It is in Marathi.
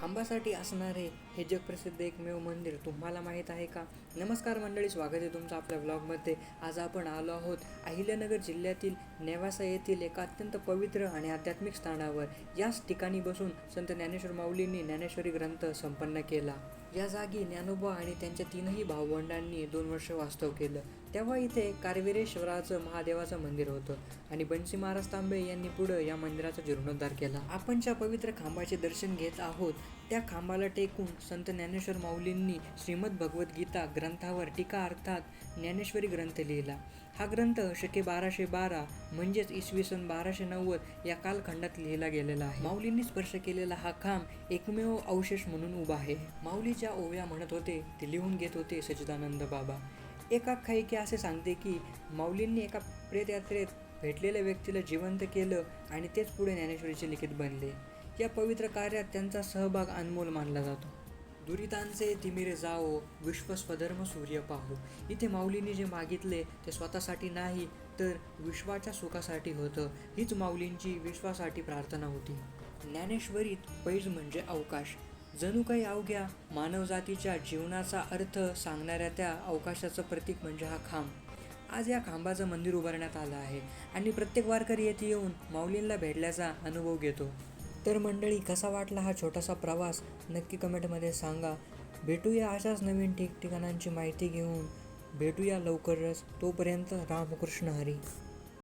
खांबासाठी असणारे हे जगप्रसिद्ध एकमेव मंदिर तुम्हाला माहीत आहे का? नमस्कार मंडळी स्वागत आहे तुमचं आपल्या ब्लॉगमध्ये आज आपण आलो आहोत अहिल्यानगर जिल्ह्यातील नेवासा येथील एका अत्यंत पवित्र आणि आध्यात्मिक स्थानावर. याच ठिकाणी बसून संत ज्ञानेश्वर माऊलींनी ज्ञानेश्वरी ग्रंथ संपन्न केला. या जागी ज्ञानोबा आणि त्यांच्या तीनही भावंडांनी दोन वर्ष वास्तव केलं. तेव्हा इथे कारविरेश्वराचं महादेवाचं मंदिर होतं आणि बंसी महाराज तांबे यांनी पुढं या मंदिराचा जीर्णोद्धार केला. आपण ज्या पवित्र खांबाचे दर्शन घेत आहोत त्या खांबाला टेकून संत ज्ञानेश्वर माऊलींनी श्रीमद भगवद्गीता ग्रंथावर टीका अर्थात ज्ञानेश्वरी ग्रंथ लिहिला. हा ग्रंथ शके बाराशे बारा म्हणजेच इसवी सन बाराशे नव्वद या कालखंडात लिहिला गेलेला आहे. माऊलींनी स्पर्श केलेला हा खांब एकमेव अवशेष म्हणून उभा आहे. माऊली ज्या ओव्या म्हणत होते ते लिहून घेत होते सच्चिदानंद बाबा. एका आख्यायिके असे सांगते की माऊलींनी एका प्रेतयात्रेत भेटलेल्या व्यक्तीला जिवंत केलं आणि तेच पुढे ज्ञानेश्वरीचे लिखित बनले. या पवित्र कार्यात त्यांचा सहभाग अनमोल मानला जातो. दुरितांचे तिमिरे जाओ विश्व स्वधर्म सूर्य पाहो. इथे माऊलीने जे मागितले ते स्वतःसाठी नाही तर विश्वाच्या सुखासाठी होतं. हीच माऊलींची विश्वासाठी प्रार्थना होती. ज्ञानेश्वरीत पैज म्हणजे अवकाश. जणू काही अवघ्या मानवजातीच्या जीवनाचा अर्थ सांगणाऱ्या त्या अवकाशाचं प्रतीक म्हणजे हा खांब. आज या खांबाचं मंदिर उभारण्यात आलं आहे आणि प्रत्येक वारकरी येथे येऊन माऊलींना भेटल्याचा अनुभव घेतो. तर मंडळी कसा वाटला हा छोटासा प्रवास? नक्की कमेंटमध्ये सांगा. भेटूया अशाच नवीन ठिकठिकाणांची माहिती घेऊन. भेटूया लवकरच. तोपर्यंत रामकृष्ण हरी.